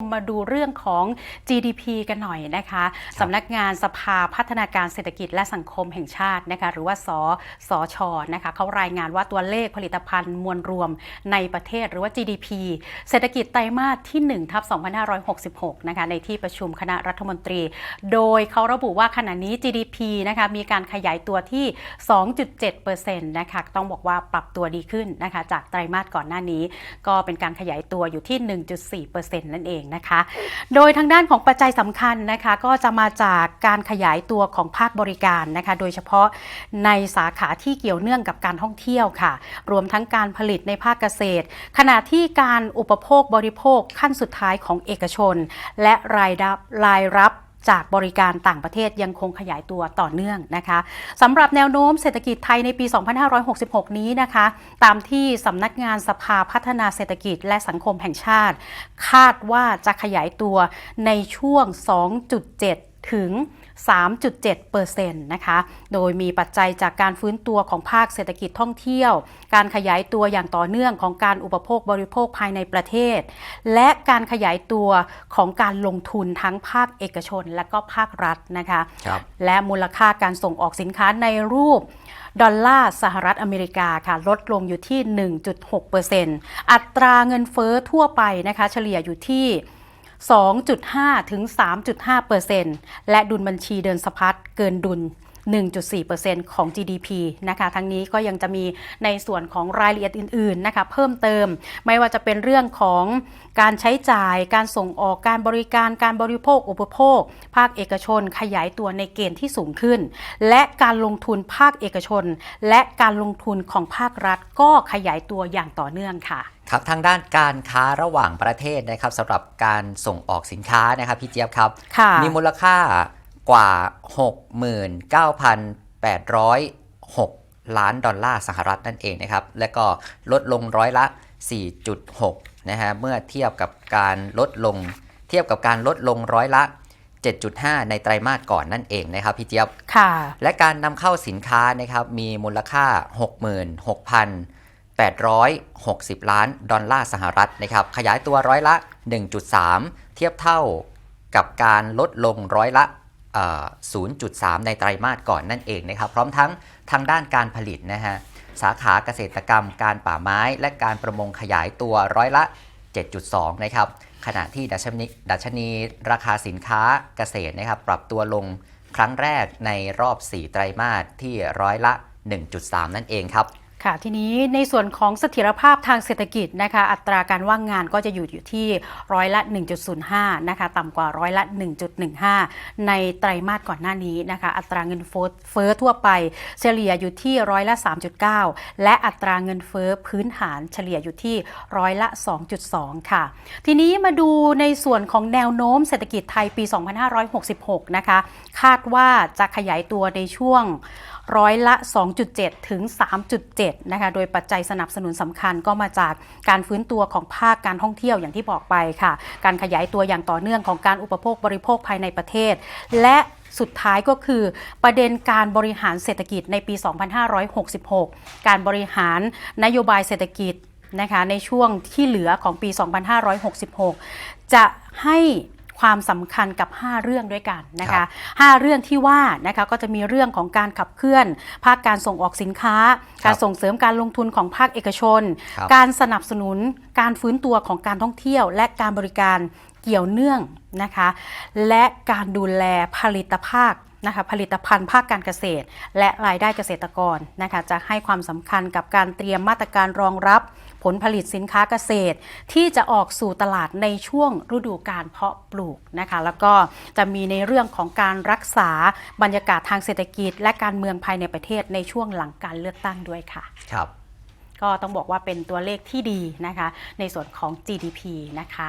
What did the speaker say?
มาดูเรื่องของ GDP กันหน่อยนะคะสำนักงานสภาพัฒนาการเศรษฐกิจและสังคมแห่งชาตินะคะหรือว่าสสชนะคะเขารายงานว่าตัวเลขผลิตภัณฑ์มวลรวมในประเทศหรือว่า GDP เศรษฐกิจไตรมาสที่1ทับ2566นะคะในที่ประชุมคณะรัฐมนตรี โดยเขาระบุว่าขณะนี้ GDP นะคะมีการขยายตัวที่ 2.7%นะคะต้องบอกว่าปรับตัวดีขึ้นนะคะจากไตรมาสก่อนหน้านี้ ก็เป็นการขยายตัวอยู่ที่ 1.4%นั่นเองนะคะ โดยทางด้านของปัจจัยสำคัญนะคะก็จะมาจากการขยายตัวของภาคบริการนะคะ โดยเฉพาะในสาขาที่เกี่ยวเนื่องกับการท่องเที่ยวค่ะ รวมทั้งการผลิตในภาคเกษตร ขณะที่การอุปโภคบริโภคขั้นสุดท้ายของเอกชน และรายรับรายรับ จากบริการต่างประเทศยังคงขยายตัวต่อเนื่องนะคะสำหรับแนวโน้มเศรษฐกิจไทยในปี 2566 นี้นะคะ ตามที่สำนักงานสภาพัฒนาเศรษฐกิจและสังคมแห่งชาติ คาดว่าจะขยายตัวในช่วง 2.7 ถึง 3.7%นะคะ โดยมีปัจจัยจากการฟื้นตัวของภาคเศรษฐกิจท่องเที่ยว การขยายตัวอย่างต่อเนื่องของการอุปโภคบริโภคภายในประเทศ และการขยายตัวของการลงทุนทั้งภาคเอกชนและก็ภาครัฐนะคะครับและมูลค่าการส่งออกสินค้าในรูปดอลลาร์สหรัฐอเมริกาค่ะ ลดลงอยู่ที่ 1.6%อัตราเงินเฟ้อทั่วไปนะคะ เฉลี่ยอยู่ที่ 2.5 ถึง 3.5%และดุลบัญชีเดินสะพัดเกินดุล 1.4%ของ GDP นะคะทั้งนี้ก็ยังจะมีในส่วนของรายละเอียดอื่นๆนะคะเพิ่มเติม ไม่ว่าจะเป็นเรื่องของการใช้จ่ายการส่งออกการบริการการบริโภคอุปโภค ภาคเอกชนขยายตัวในเกณฑ์ที่สูงขึ้น และการลงทุนภาคเอกชน และการลงทุนของภาครัฐก็ขยายตัวอย่างต่อเนื่องค่ะครับทางด้านการค้าระหว่างประเทศนะครับสำหรับการส่งออกสินค้านะครับพี่เจี๊ยบครับค่ะมีมูลค่า กว่า 69,806 ล้านดอลลาร์สหรัฐนั่นเองนะครับ และก็ลดลงร้อยละ 4.6 นะฮะ เมื่อเทียบกับการลดลง เทียบกับการลดลงร้อยละ 7.5 ในไตรมาสก่อนนั่นเองนะครับพี่เจี๊ยบ ค่ะ และการนำเข้าสินค้านะครับมีมูลค่า 66,860 ล้านดอลลาร์สหรัฐนะครับ ขยายตัวร้อยละ 1.3 เทียบเท่ากับการลดลงร้อยละเอ่อ 0.3 ในไตรมาสก่อนนั่นเองนะครับพร้อมทั้งทางด้านการผลิตนะฮะสาขาเกษตรกรรมการป่าไม้และการประมงขยายตัวร้อยละ 7.2 นะครับขณะที่ดัชนีดัชนีราคาสินค้าเกษตรนะครับปรับตัวลงครั้งแรกในรอบ 4 ไตรมาสที่ร้อยละ 1.3 นั่นเองครับ ค่ะทีนี้ในส่วนของเสถียรภาพทางเศรษฐกิจนะคะอัตราการว่างงานก็จะอยู่อยู่ที่ร้อยละ 1.05 นะคะต่ำกว่าร้อยละ 1.15 ในไตรมาสก่อนหน้านี้นะคะอัตราเงินเฟ้อเฟ้อทั่วไป เฉลี่ยอยู่ที่ร้อยละ 3.9 และอัตราเงินเฟ้อพื้นฐานเฉลี่ยอยู่ที่ร้อยละ 2.2 ค่ะ ทีนี้มาดูในส่วนของแนวโน้มเศรษฐกิจไทยปี 2566 นะคะคาดว่าจะขยายตัวในช่วง ร้อยละ 2.7 ถึง 3.7 นะคะ โดยปัจจัยสนับสนุนสำคัญก็มาจากการฟื้นตัวของภาคการท่องเที่ยวอย่างที่บอกไปค่ะ การขยายตัวอย่างต่อเนื่องของการอุปโภคบริโภคภายในประเทศ และสุดท้ายก็คือประเด็นการบริหารเศรษฐกิจในปี 2566 การบริหารนโยบายเศรษฐกิจนะคะในช่วงที่เหลือของปี 2566 จะให้ ความสำคัญกับ 5 เรื่องด้วยกันนะครัคะบ5เรื่องที่ว่านะคะก็จะมีเรื่องของการขับเคลื่อน ภาคการส่งออกสินค้า การส่งเสริมการลงทุนของภาคเอกชนครับการสนับสนุนการฟื้นตัวของการท่องเที่ยว และการบริการเกี่ยวเนื่องนะคะ และการดูแลผลิตภาค นะคะผลิตภัณฑ์ภาคการเกษตร และรายได้เกษตรกรนะคะจะให้ความสำคัญกับการเตรียมมาตรการรองรับผลผลิตสินค้าเกษตร ที่จะออกสู่ตลาดในช่วงฤดูการเพาะปลูกนะคะแล้วก็จะมีในเรื่องของการรักษาบรรยากาศทางเศรษฐกิจ และการเมืองภายในประเทศในช่วงหลังการเลือกตั้งด้วยค่ะครับก็ต้องบอกว่าเป็นตัวเลขที่ดีนะคะในส่วนของ GDP นะคะ